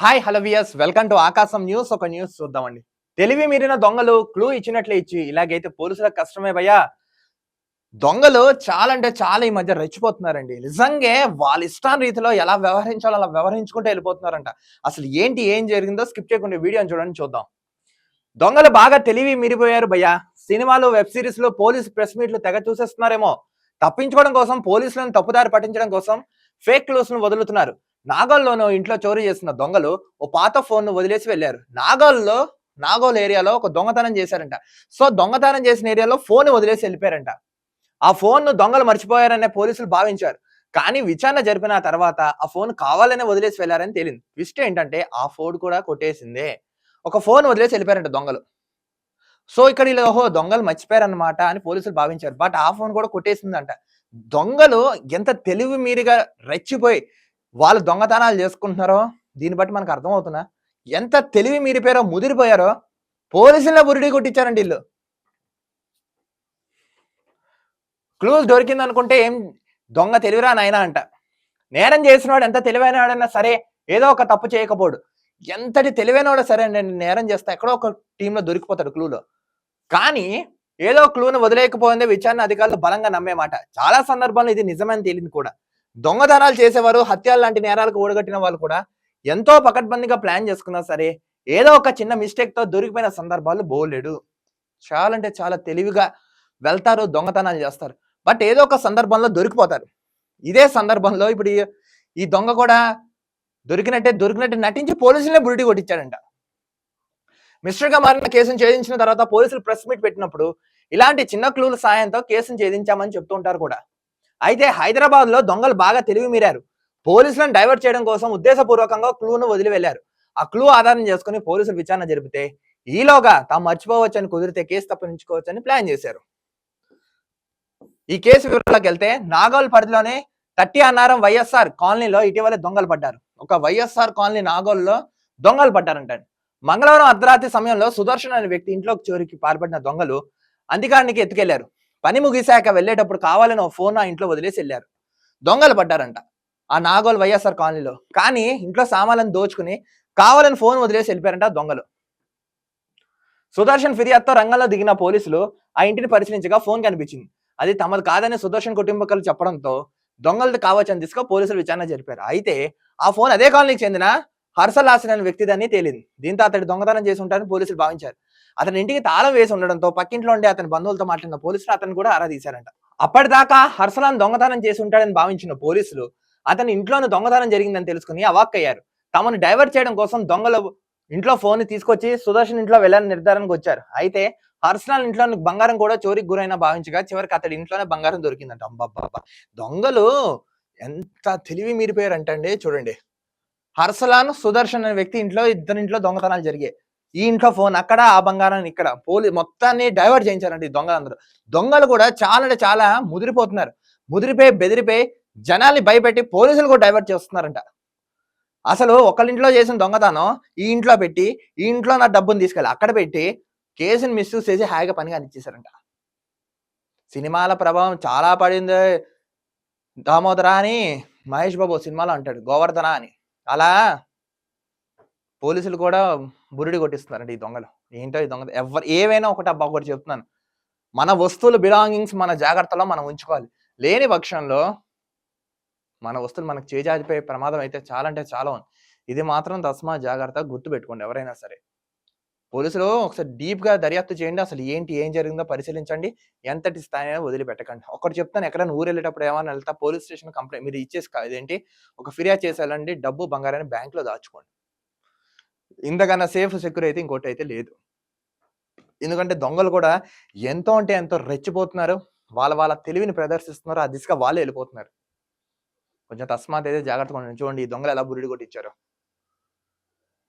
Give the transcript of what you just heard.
Hi hello viewers welcome to Aakasam news ఒక news చూద్దామండి. తెలివి మీరిన దొంగలు క్లూ ఇచ్చినట్లే ఇచ్చి ఇలాగైతే పోలీసులకు కష్టమే భయ్యా దొంగలు చాలా అంటే చాలా ఈ మధ్య రెచ్చిపోతున్నారండి. నిజంగా వాళ్ళ ఇష్టాన్ని రీతిలో ఎలా వ్యవహరించాలో అలా వ్యవహరించుకుంటూ వెళ్ళిపోతున్నారంట. అసలు ఏంటి ఏం జరిగిందో స్కిప్ చేయకుండా వీడియోని చూడండి చూద్దాం. దొంగలు బాగా తెలివి మీరిపోయారు భయ్యా. సినిమాలు వెబ్ సిరీస్లు పోలీస్ ప్రెస్ మీట్లు తెగ చూసేస్తున్నారేమో. తప్పించుకోవడం కోసం పోలీసులను తప్పుదారి పట్టించడం కోసం ఫేక్ క్లూస్ను వదులుతున్నారు. నాగోల్లోనూ ఇంట్లో చోరీ చేసిన దొంగలు ఓ పాత ఫోన్ను వదిలేసి వెళ్ళారు. నాగోల్లో నాగోల్ ఏరియాలో ఒక దొంగతనం చేశారంట. సో దొంగతనం చేసిన ఏరియాలో ఫోన్ వదిలేసి వెళ్ళిపోయారంట. ఆ ఫోన్ను దొంగలు మర్చిపోయారనే పోలీసులు భావించారు. కానీ విచారణ జరిపిన తర్వాత ఆ ఫోన్ కావాలనే వదిలేసి వెళ్ళారని తేలింది. ట్విస్ట్ ఏంటంటే ఆ ఫోన్ కూడా కొట్టేసిందే. ఒక ఫోన్ వదిలేసి వెళ్ళిపోయారంట దొంగలు. సో ఇక్కడ ఇలా ఓహో దొంగలు మర్చిపోయారనమాట అని పోలీసులు భావించారు. బట్ ఆ ఫోన్ కూడా కొట్టేసిందంట. దొంగలు ఎంత తెలివి మీరుగా రెచ్చిపోయి వాళ్ళు దొంగతనాలు చేసుకుంటున్నారో దీన్ని బట్టి మనకు అర్థమవుతున్నా ఎంత తెలివి మీరిపోయారో ముదిరిపోయారో పోలీసుల బురిడి కొట్టించారండి వీళ్ళు. క్లూజ్ దొరికింది అనుకుంటే ఏం దొంగ తెలివిరా నాయనా అంట. నేరం చేసినవాడు ఎంత తెలివైనవాడన్నా సరే ఏదో ఒక తప్పు చేయకపోడు. ఎంతటి తెలివైనవాడు సరే నేను నేరం చేస్తా ఎక్కడో ఒక టీంలో దొరికిపోతాడు క్లూలో. కానీ ఏదో క్లూను వదిలేకపోయిందే విచారణ అధికారులు బలంగా నమ్మే మాట. చాలా సందర్భాల్లో ఇది నిజమని తేలింది కూడా. దొంగతనాలు చేసేవారు హత్యలు లాంటి నేరాలకు ఓడగట్టిన వాళ్ళు కూడా ఎంతో పకడ్బందీగా ప్లాన్ చేసుకున్నా సరే ఏదో ఒక చిన్న మిస్టేక్తో దొరికిపోయిన సందర్భాలు బోలేడు. చాలా అంటే చాలా తెలివిగా వెళ్తారు దొంగతనాలు చేస్తారు. బట్ ఏదో ఒక సందర్భంలో దొరికిపోతారు. ఇదే సందర్భంలో ఇప్పుడు ఈ- దొంగ కూడా దొరికినట్టే దొరికినట్టే నటించి పోలీసులనే బురిడి కొట్టించాడంట. మిస్టర్గా మారిన కేసును ఛేదించిన తర్వాత పోలీసులు ప్రెస్ మీట్ పెట్టినప్పుడు ఇలాంటి చిన్న క్లూల సాయంతో కేసును ఛేదించామని చెప్తూ ఉంటారు కూడా. అయితే హైదరాబాద్లో దొంగలు బాగా తెలివి మీరారు. పోలీసులను డైవర్ట్ చేయడం కోసం ఉద్దేశపూర్వకంగా క్లూను వదిలి వెళ్ళారు ఆ క్లూ ఆధారం చేసుకుని పోలీసులు విచారణ జరిపితే ఈలోగా తాము మర్చిపోవచ్చని కుదిరితే కేసు తప్పించుకోవచ్చని ప్లాన్ చేశారు. ఈ కేసు వివరాలకు వెళ్తే నాగోల్ పరిధిలోనే తట్టి అన్నారం వైఎస్ఆర్ కాలనీలో ఇటీవల దొంగలు పడ్డారు. ఒక వైఎస్ఆర్ కాలనీ నాగోల్లో దొంగలు పడ్డారంట మంగళవారం అర్ధరాత్రి సమయంలో సుదర్శన్ అనే వ్యక్తి ఇంట్లోకి చోరికి పాల్పడిన దొంగలు అధికారానికి ఎత్తుకెళ్ళారు. పని ముగిశాక వెళ్ళేటప్పుడు కావాలని ఒక ఫోన్ ఆ ఇంట్లో వదిలేసి వెళ్ళారు. దొంగలు పడ్డారంట. ఆ నాగోల్ వైఎస్ఆర్ కాలనీలో. కానీ ఇంట్లో సామాన్లను దోచుకుని కావాలని ఫోన్ వదిలేసి వెళ్ళిపోయారంట దొంగలు. సుదర్శన్ ఫిర్యాదుతో రంగంలో దిగిన పోలీసులు ఆ ఇంటిని పరిశీలించగా ఫోన్ కనిపించింది. అది తమది కాదని సుదర్శన్ కుటుంబకులు చెప్పడంతో దొంగలది కావచ్చని దిశగా పోలీసులు విచారణ జరిపారు. అయితే ఆ ఫోన్ అదే కాలనీకి చెందిన? హర్షల్ హాసన్ అనే వ్యక్తిదని తేలింది. దీంతో అతడి దొంగతనం చేసి ఉంటారని పోలీసులు భావించారు. అతని ఇంటికి తాళం వేసి ఉండడంతో పక్కింట్లో ఉండే అతని బంధువులతో మాట్లాడిన పోలీసులు అతను కూడా ఆరా తీశారంట అప్పటిదాకా హర్షలాన్ దొంగతనం చేసి ఉంటాడని భావించిన పోలీసులు అతని ఇంట్లోనే దొంగతనం జరిగిందని తెలుసుకుని అవాక్కయ్యారు. తమను డైవర్ట్ చేయడం కోసం దొంగలు ఇంట్లో ఫోన్ తీసుకొచ్చి సుదర్శన్ ఇంట్లో వెళ్ళాలని నిర్ధారణకు వచ్చారు. అయితే హర్షలాల్ ఇంట్లో బంగారం కూడా చోరికి గురైన భావించగా చివరికి అతడి ఇంట్లోనే బంగారం దొరికిందంట. అబ్బాబ్బా దొంగలు ఎంత తెలివి మీరిపోయారంటండి. చూడండి. హర్షలాన్ సుదర్శన్ అనే వ్యక్తి ఇంట్లో ఇద్దరి ఇంట్లో దొంగతనాలు జరిగాయి. ఈ ఇంట్లో ఫోన్ అక్కడ ఆ బంగారాన్ని ఇక్కడ పోలీ మొత్తాన్ని డైవర్ట్ చేయించారండి ఈ దొంగలందరూ. దొంగలు కూడా చాలా అంటే చాలా ముదిరిపోతున్నారు. ముదిరిపోయి బెదిరిపోయి జనాల్ని భయపెట్టి పోలీసులు కూడా డైవర్ట్ చేస్తున్నారంట. అసలు ఒకళ్ళింట్లో చేసిన దొంగతనం ఈ ఇంట్లో పెట్టి ఈ ఇంట్లో నా డబ్బును తీసుకెళ్ళి అక్కడ పెట్టి కేసుని మిస్యూజ్ చేసి హాయిగా పని కానిచ్చేసారంట సినిమాల ప్రభావం చాలా పడింది. దామోదరా అని మహేష్ బాబు సినిమాలో అంటాడు గోవర్ధన అని. అలా పోలీసులు కూడా బురిడి కొట్టిస్తున్నారండి ఈ దొంగలు. ఏంటో ఈ దొంగ ఎవరు ఏవైనా ఒకటి అబ్బా ఒకటి చెప్తున్నాను. మన వస్తువులు బిలాంగింగ్స్ మన జాగ్రత్తలో మనం ఉంచుకోవాలి. లేని పక్షంలో మన వస్తువులు మనకు చేజారిపోయే ప్రమాదం అయితే చాలా అంటే చాలా ఉంది. ఇది మాత్రం తస్మా జాగ్రత్త గుర్తు పెట్టుకోండి ఎవరైనా సరే. పోలీసులు ఒకసారి డీప్గా దర్యాప్తు చేయండి. అసలు ఏంటి ఏం జరిగిందో పరిశీలించండి. ఎంతటి స్థాయి వదిలిపెట్టకండి. ఒకటి చెప్తాను ఎక్కడైనా ఊరు వెళ్ళేటప్పుడు ఏమైనా వెళ్తా పోలీస్ స్టేషన్ కంప్లైంట్ మీరు ఇచ్చేసి ఇదేంటి ఒక ఫిర్యాదు చేసేయాలండి. డబ్బు బంగారాన్ని బ్యాంక్లో దాచుకోండి. ఇంతకన్నా సేఫ్ సెక్యూర్ అయితే ఇంకోటి అయితే లేదు. ఎందుకంటే దొంగలు కూడా ఎంతో అంటే ఎంతో రెచ్చిపోతున్నారు. వాళ్ళ వాళ్ళ తెలివిని ప్రదర్శిస్తున్నారు. ఆ దిశగా వాళ్ళే వెళ్ళిపోతున్నారు. కొంచెం తస్మాత్ అయితే జాగ్రత్తగా ఉండండి. చూడండి ఈ దొంగలు ఎలా బురిడి కొట్టించారు.